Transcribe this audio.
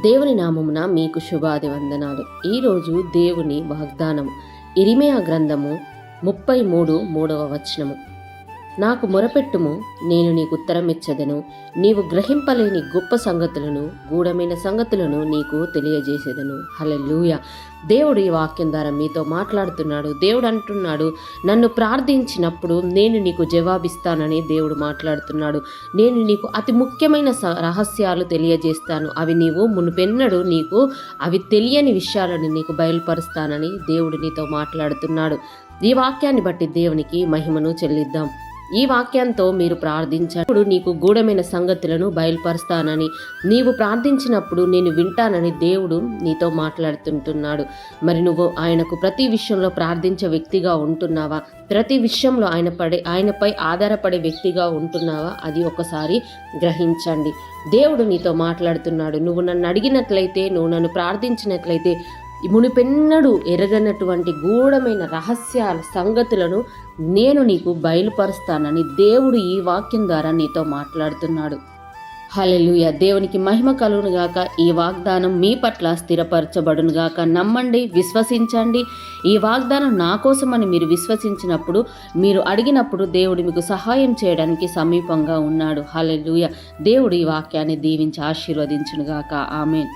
దేవుని నామమున మీకు శుభాది వందనాలు. ఈరోజు దేవుని వాగ్దానం ఇరిమయా గ్రంథము ముప్పై మూడు మూడవ వచనము. నాకు మొరపెట్టుము నేను నీకు ఉత్తరం ఇచ్చదను నీవు గ్రహింపలేని గొప్ప సంగతులను గూఢమైన సంగతులను నీకు తెలియజేసేదను. హలెలూయ దేవుడు ఈ వాక్యం ద్వారా మీతో మాట్లాడుతున్నాడు. దేవుడు అంటున్నాడు నన్ను ప్రార్థించినప్పుడు నేను నీకు జవాబిస్తానని దేవుడు మాట్లాడుతున్నాడు. నేను నీకు అతి ముఖ్యమైన రహస్యాలు తెలియజేస్తాను. అవి నీవు మునుపెన్నడు నీకు అవి తెలియని విషయాలను నీకు బయలుపరుస్తానని దేవుడు నీతో మాట్లాడుతున్నాడు. ఈ వాక్యాన్ని బట్టి దేవునికి మహిమను చెల్లిద్దాం. ఈ వాక్యంతో మీరు ప్రార్థించప్పుడు నీకు గూఢమైన సంగతులను బయలుపరుస్తానని నీవు ప్రార్థించినప్పుడు నేను వింటానని దేవుడు నీతో మాట్లాడుతుంటున్నాడు. మరి నువ్వు ఆయనకు ప్రతి విషయంలో ప్రార్థించే వ్యక్తిగా ఉంటున్నావా? ప్రతి విషయంలో ఆయన పడే ఆయనపై ఆధారపడే వ్యక్తిగా ఉంటున్నావా? అది ఒకసారి గ్రహించండి. దేవుడు నీతో మాట్లాడుతున్నాడు. నువ్వు నన్ను అడిగినట్లయితే నువ్వు నన్ను ప్రార్థించినట్లయితే మునిపెన్నడు ఎరగనటువంటి గూఢమైన రహస్యాల సంగతులను నేను నీకు బయలుపరుస్తానని దేవుడు ఈ వాక్యం ద్వారా నీతో మాట్లాడుతున్నాడు. హల్లెలూయా. దేవునికి మహిమ కలుగునుగాక ఈ వాగ్దానం మీ పట్ల స్థిరపరచబడును గాక. నమ్మండి విశ్వసించండి. ఈ వాగ్దానం నా కోసమని మీరు విశ్వసించినప్పుడు మీరు అడిగినప్పుడు దేవుడు మీకు సహాయం చేయడానికి సమీపంగా ఉన్నాడు. హల్లెలూయా. దేవుడు ఈ వాక్యాన్ని దీవించి ఆశీర్వదించునుగాక ఆమెన్.